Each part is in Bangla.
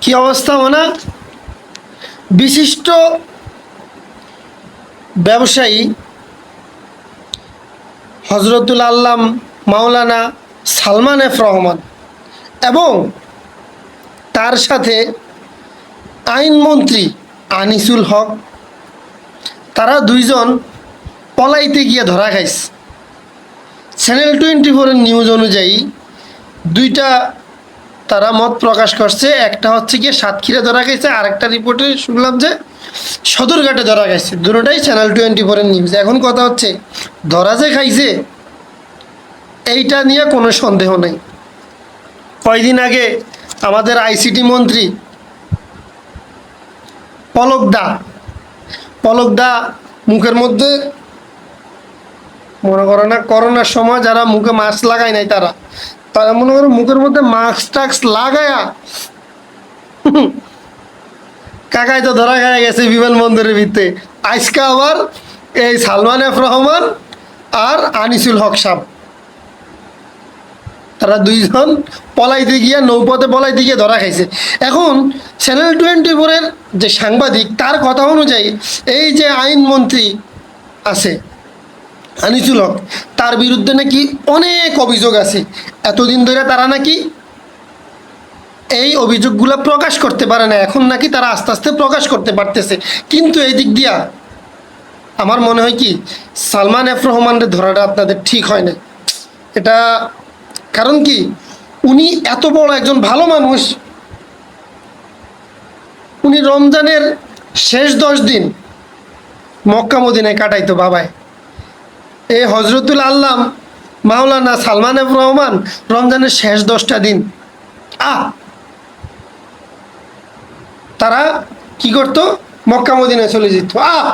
কি অবস্থা না বিশিষ্ট ব্যবসায়ী হজরতুল আল্লাম মাওলানা সালমান এফ রহমান এবং তার সাথে আইনমন্ত্রী আনিসুল হক, তারা দুইজন পলাইতে গিয়ে ধরা খাইছে। চ্যানেল টোয়েন্টি ফোরের নিউজ অনুযায়ী দুইটা তারা মত প্রকাশ করছে, একটা হচ্ছে গিয়ে সাতক্ষীরা ধরা গেছে, আরেকটা রিপোর্টে শুনলাম যে সদরঘাটে ধরা গেছে। দুটোটাই চ্যানেল টোয়েন্টি ফোরের নিউজ এখন কথা হচ্ছে, ধরা যে খাইছে, এইটা নিয়ে কোনো সন্দেহ নেই। কয়দিন আগে আমাদের আইসিটি মন্ত্রী পলক দা পলক দা মুখের মধ্যে, মনে করো না, করোনার সময় যারা মুখে মাস্ক লাগায় নাই তারা তারা মনে করো মুখের মধ্যে মাস্ক টাক্স লাগায়া। কাকাই তো ধরা খায় গেছে বিমানবন্দরের ভিতরে আজকে আবার এই সালমান এফ রহমান আর আনিসুল হক সাহ তারা দুইজন পলাইতে গিয়া নৌপথে পলাইতে গিয়ে ধরা খাইছে। এখন চ্যানেল টোয়েন্টি ফোরের যে সাংবাদিক, তার কথা অনুযায়ী এই যে আইনমন্ত্রী আছে, আনিসুল হক, তার বিরুদ্ধে নাকি অনেক অভিযোগ আছে। এতদিন ধরে তারা নাকি এই অভিযোগগুলো প্রকাশ করতে পারে না, এখন নাকি তারা আস্তে আস্তে প্রকাশ করতে পারতেছে। কিন্তু এই দিক দিয়া আমার মনে হয় কি, সালমান এফ রহমানের ধরাটা আপনাদের ঠিক হয় না এটা কারণ কি, উনি এত বড় একজন ভালো মানুষ। উনি রমজানের শেষ দশ দিন মক্কা মদিনায় কাটাইতো বাবায়। এই হজরতুল আল্লাম মাওলানা সালমান এফ রহমান রমজানের শেষ দশটা দিন। আহ! তারা কি করতো? মক্কা মদিনায় চলে যেত। আহ!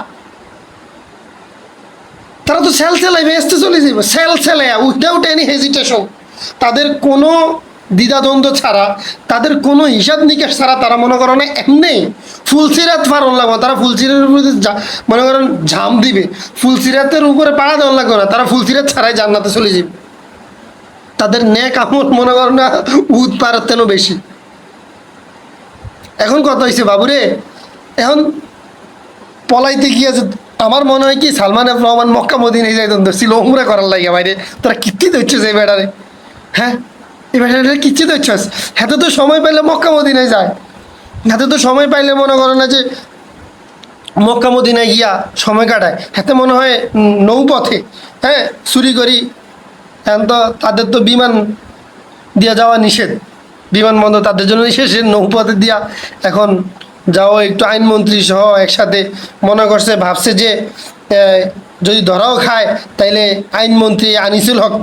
তারা তো সেল সেলাই ভেস্তে চলে যাবে সেল সেলাইয়া উইদাউট এনি হেজিটেশন তাদের কোনো দ্বিধাদ্বন্দ্ব ছাড়া, তাদের কোনো হিসাব নিকাশ ছাড়া তারা মনে করো না এমনি ফুলসিরাত ফারণ লাগবে। তারা ফুলসিরাতের উপরে যা- মনে করেন ঝাম দিবে। ফুলসিরাতের উপরে পাড়া দেওয়ার লাগবে না। তারা ফুলসিরাত ছাড়াই জান্নাতে চলে যাবে। তাদের নেক আমল মনে করো না উদ পারাতেনও বেশি। এখন কথা হয়েছে বাবুরে, এখন পলাইতে গিয়ে যে আমার মনে হয় কি, সালমান রহমান মক্কা মদিনায় যাই ছিল উমরা করার লাগে বাইরে তোরা কিত্তি দিচ্ছিস এই বেড়ারে হ্যাঁ? বেড়ারে কিচ্ছি দিচ্ছিস হাতে তো সময় পাইলে মক্কা মদিনায় যায়। হাতে তো সময় পাইলে মনে করো না যে মক্কা মদিনায় গিয়া সময় কাটায়। হাতে মনে হয় নৌপথে হ্যাঁ চুরি করি। এখন তো তাদের তো বিমান দিয়া যাওয়া নিষেধ। বিমানবন্দর তাদের জন্য নিষেধ, সে নৌপথে দিয়া এখন যাও একটু আইনমন্ত্রী সহ একসাথে মনে করছে, ভাবছে যে যদি ধরাও খায়, তাইলে আইনমন্ত্রী আনিসুল হক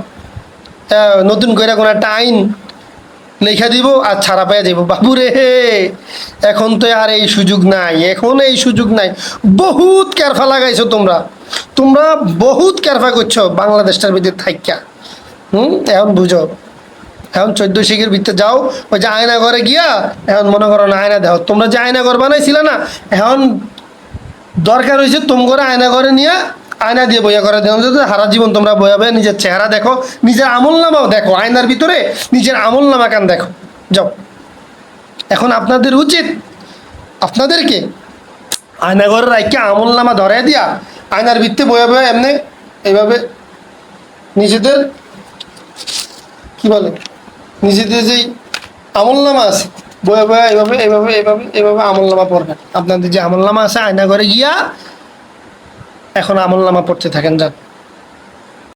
নতুন করে কোনো একটা আইন লেখা দিব আর ছাড়া পেয়ে যাব বাবুরে, এখন তো আর এই সুযোগ নাই, এখন এই সুযোগ নাই। বহুত ক্যারফা লাগাইছো তোমরা। তোমরা বহুত ক্যারফা করছ বাংলাদেশটার ভিতরে থাইকা। হুম, এখন বুঝো। এখন চোদ্দ শিখের ভিতরে যাও, ওই যে আয়না ঘরে গিয়া, এখন মনে করো না আয়না দেখো। তোমরা যে আয়না ঘর বানাইছিলে না, এখন দরকার হয়েছে তোম আয়না ঘরে নিয়ে আয়না দিয়ে বইয়া করে দেখো যাতে সারা জীবন তোমরা বয়াবে নিজের চেহারা দেখো, নিজের আমল নামাও দেখো, আয়নার ভিতরে নিজের আমল নামা কান দেখো। যাও। এখন আপনাদের উচিত আপনাদেরকে আয়না ঘরে রাখকে আমল নামা ধরে দিয়া আয়নার ভিত্তে বয়া বয়া এমনি এইভাবে নিজেদের কি বলে, নিজেদের যেই আমল নামা আছে বয়ে বয়ে এইভাবে এইভাবে এইভাবে এইভাবে আমল নামা পড়বেন। আপনাদের যে আমল নামা আছে, আয়না ঘরে গিয়া এখন আমল নামা পড়তে থাকেন যান।